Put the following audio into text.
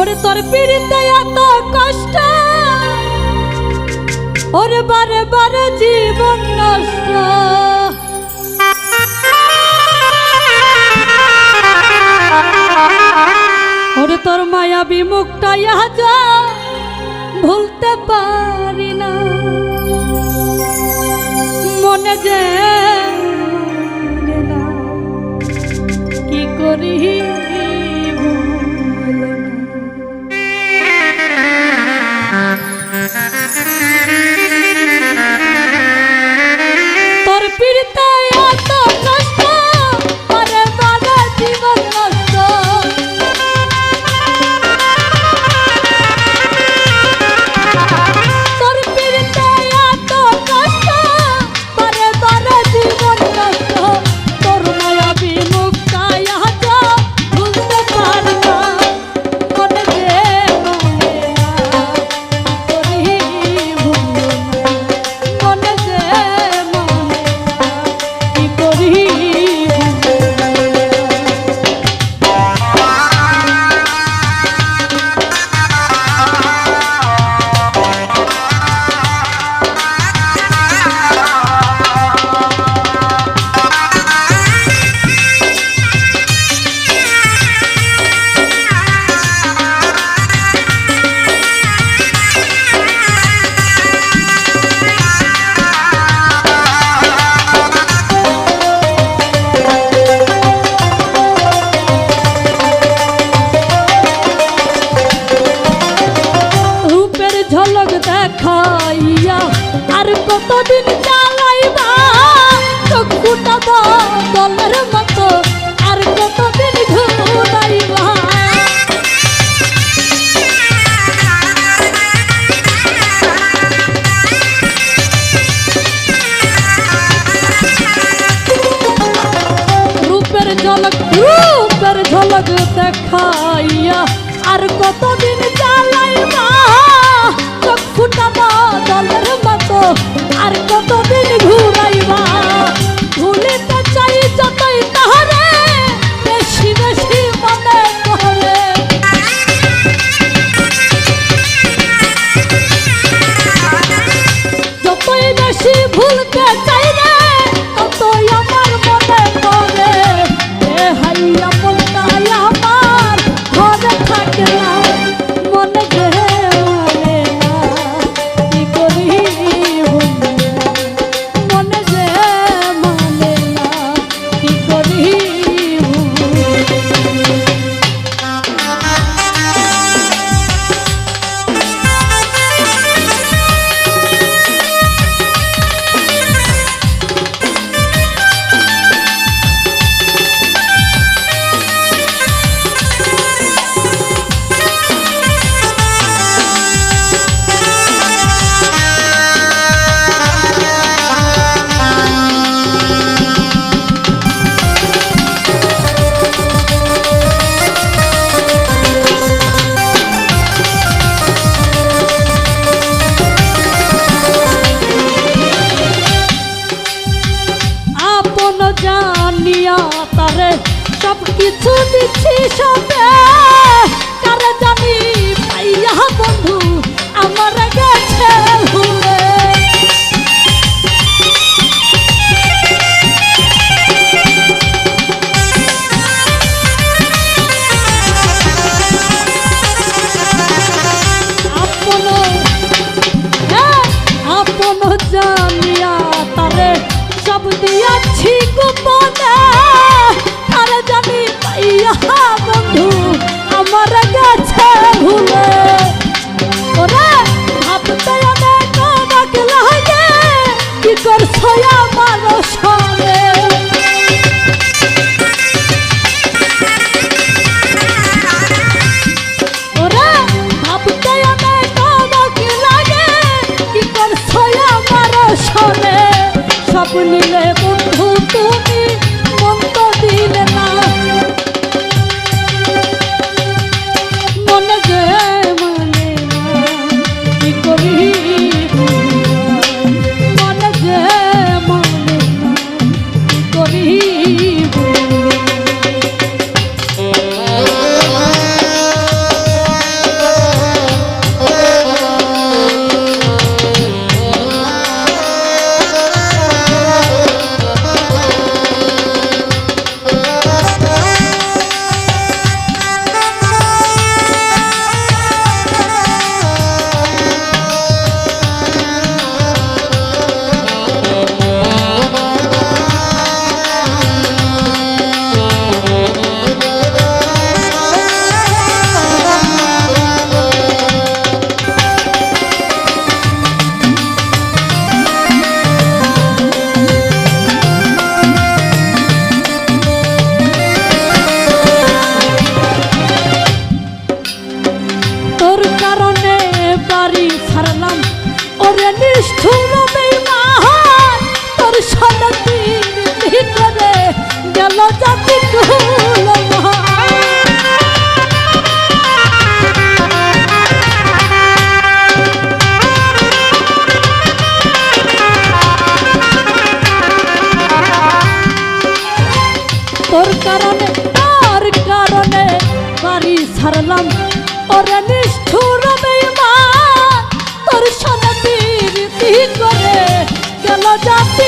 ওরে তোর পিড়িতে এত কষ্ট। ওরে বারে বারে জীবন নষ্ট। ওরে তোর মায়া বিমুখটা যা ভুলতে পারি না। মনে যে কি করি? ঝলক রূপের ঝলক দেখাইয়া আর কতদিন জ্বালাইবা চক্ষুটা বদলের মতো আর কত জানিয়া তারে সব কিছু দিচ্ছি সবে। কারে জানি পাইয়া বন্ধু আমার গে বুঝি গোপনে তারা জানি পাইয়া আমার বন্ধু তুমি মন্ত দিলে না কারণে তার কারণে বাড়ি ছাড়লাম? ওরে নিষ্ঠুর বেইমান তোর তি করে গেল জাতি